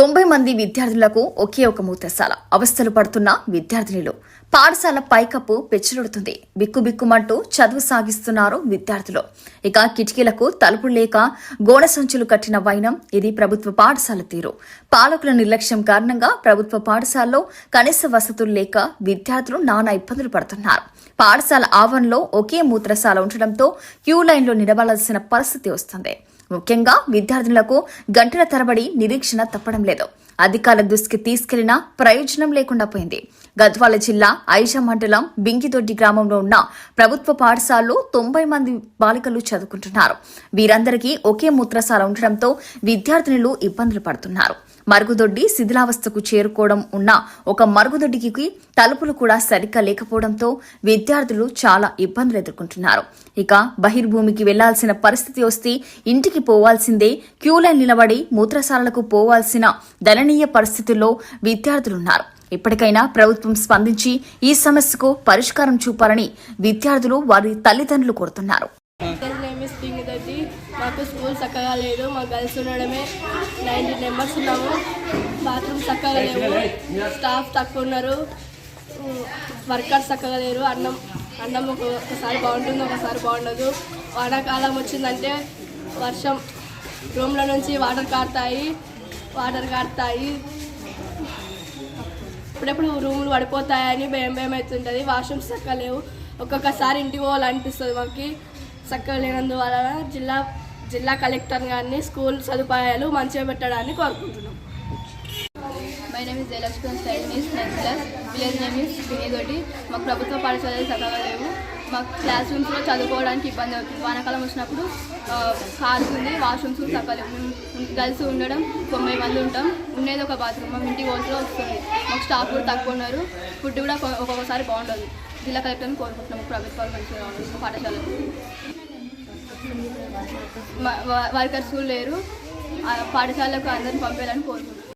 తొంభై మంది విద్యార్థులకు ఒకే ఒక మూత్రశాల అవస్థలు పడుతున్న విద్యార్థినిలు. పాఠశాల పైకప్పు పెచ్చులుడుతుంది. బిక్కుబిక్కుమంటూ చదువు సాగిస్తున్నారు విద్యార్థులు. ఇక కిటికీలకు తలుపులు లేక గోడ సంచులు కట్టిన వైనం ఇది ప్రభుత్వ పాఠశాల తీరు. పాలకుల నిర్లక్ష్యం కారణంగా ప్రభుత్వ పాఠశాలలో కనీస వసతులు లేక విద్యార్థులు నానా ఇబ్బందులు పడుతున్నారు. పాఠశాల ఆవరణలో ఒకే మూత్రశాల ఉండడంతో క్యూ లైన్లో నిలబడాల్సిన పరిస్థితి వస్తుంది. ముఖ్యంగా విద్యార్థులకు గంటల తరబడి నిరీక్షణ తప్పడం లేదు. అధికారుల దృష్టికి తీసుకెళ్ళినా ప్రయోజనం లేకుండా పోయింది. గద్వాల జిల్లా ఐజా మండలం బింగిదొడ్డి గ్రామంలో ఉన్న ప్రభుత్వ పాఠశాలలో తొంభై మంది బాలికలు చదువుకుంటున్నారు. వీరందరికీ ఒకే మూత్రశాల ఉండడంతో విద్యార్థినులు ఇబ్బందులు పడుతున్నారు. మరుగుదొడ్డి శిథిలావస్థకు చేరుకోవడం ఉన్న ఒక మరుగుదొడ్డికి తలుపులు కూడా సరిగ్గా లేకపోవడంతో విద్యార్థులు చాలా ఇబ్బందులు ఎదుర్కొంటున్నారు. ఇక బహిర్భూమికి వెళ్ళాల్సిన పరిస్థితి వస్తే ఇంటికి పోవాల్సిందే క్యూ లైన్ నిలబడి మూత్రశాలలకు పోవాల్సిన దయనీయ పరిస్థితుల్లో విద్యార్థులున్నారు. ఇప్పటికైనా ప్రభుత్వం స్పందించి ఈ సమస్యకు పరిష్కారం చూపాలని విద్యార్థులు వారి తల్లిదండ్రులు కోరుతున్నారు గర్ల్స్ నేమ్ ఇస్ పింగిదొడ్డి మాకు స్కూల్ చక్కగా లేదు మా గర్ల్స్ ఉండడమే. నైన్టీ మెంబర్స్ ఉన్నాము. బాత్రూమ్ చక్కగా లేవు. స్టాఫ్ తక్కువ ఉన్నారు. వర్కర్స్ చక్కగా లేరు. అన్నం అన్నం ఒకసారి బాగుంటుంది ఒకసారి బాగుండదు. వానాకాలం వచ్చిందంటే వర్షం రూమ్ల నుంచి వాటర్ కారుతాయి వాటర్ కారుతాయి. ఇప్పుడెప్పుడు రూములు పడిపోతాయని భయం భయం అవుతుంటుంది. వాష్రూమ్స్ చక్కగా లేవు. ఒక్కొక్కసారి ఇంటికి పోవాలనిపిస్తుంది మాకు. చక్కగా లేనందువలన జిల్లా జిల్లా కలెక్టర్ గారిని స్కూల్ సదుపాయాలు మంచిగా పెట్టడాన్ని కోరుకుంటున్నాం. My name is Jayalakshmi style ninth class village name is మాకు ప్రభుత్వ పాఠశాలలు చక్కగా లేవు. మాకు క్లాస్ రూమ్స్లో చదువుకోవడానికి ఇబ్బంది అవుతుంది. వానాకాలం వచ్చినప్పుడు ఆ, కారుతుంది వాష్రూమ్స్ కూడా చక్కగా మేము ఉండడం తొంభై మంది ఉంటాం. ఉండేది ఒక బాత్రూమ్ మా ఇంటికి పోల్స్లో వస్తుంది. మాకు స్టాఫ్ కూడా తక్కువ ఉన్నారు. ఫుడ్ కూడా ఒక్కొక్కసారి బాగుండదు. జిల్లా కలెక్టర్ని కోరుకుంటున్నాము ప్రభుత్వాలు మంచిగా పాఠశాలలు. పాఠశాలకు వర్కర్స్ లేరు. పాఠశాలకు అందరిని పంపేయాలని కోరుకుంటున్నాను